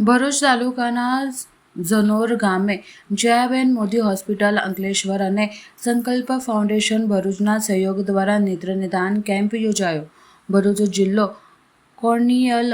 ભરૂચ તાલુકાના ઝનોર ગામે જયાબેન મોદી હોસ્પિટલ, અંકલેશ્વર અને સંકલ્પ ફાઉન્ડેશન ભરૂચના સહયોગ દ્વારા નેત્ર નિદાન કેમ્પ યોજાયો. ભરૂચ જિલ્લો કોર્નિયલ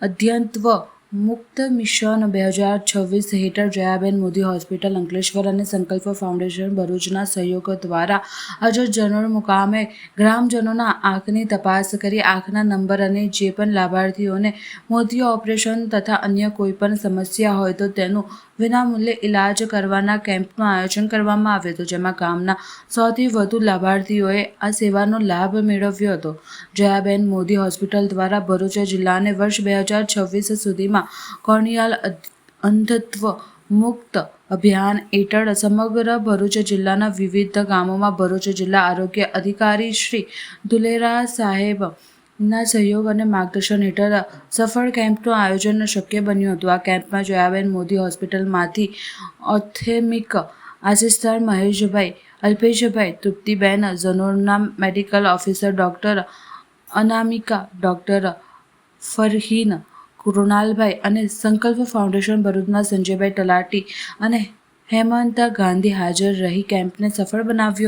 અધ્યત્વ મુક્ત મિશન બે હજાર છવ્વીસ હેઠળ જયાબેન મોદી હોસ્પિટલ, અંકલેશ્વર અને સંકલ્પ ફાઉન્ડેશન ભરૂચના સહયોગ દ્વારા આજે જનોર મુકામે ગ્રામજનોના આંખની તપાસ કરી, આંખના નંબર અને જે પણ લાભાર્થીઓને મોતી ઓપરેશન તથા અન્ય કોઈ પણ સમસ્યા હોય તો તેનું વિનામૂલ્યે ઇલાજ કરવાના કેમ્પનું આયોજન કરવામાં આવ્યું હતું, જેમાં ગામના સૌથી વધુ લાભાર્થીઓએ આ સેવાનો લાભ મેળવ્યો હતો. જયાબેન મોદી હોસ્પિટલ દ્વારા ભરૂચ જિલ્લાને વર્ષ બે હજાર છવ્વીસ સુધીમાં કોર્નિયાલ અધ- અંધત્વ મુક્ત અભિયાન હેઠળ સમગ્ર ભરૂચ જિલ્લાના વિવિધ ગામોમાં ભરૂચ જિલ્લા આરોગ્ય અધિકારી શ્રી દુલેરા સાહેબ ના સહયોગ અને માર્ગદર્શન હેઠળ સફળ કેમ્પનું આયોજન શક્ય બન્યું હતું. આ કેમ્પમાં જયાબેન મોદી હોસ્પિટલમાંથી ઓથેમિક આસિસ્ટર Maheshbhai, Alpeshbhai Triptiben, ઝનોરના medical officer doctor Anamika, doctor Farheen Krunalbhai અને સંકલ્પ ફાઉન્ડેશન ભરૂચના સંજયભાઈ તલાટી અને હેમંત ગાંધી હાજર રહી. કેમ્પને સફળ બનાવ્યો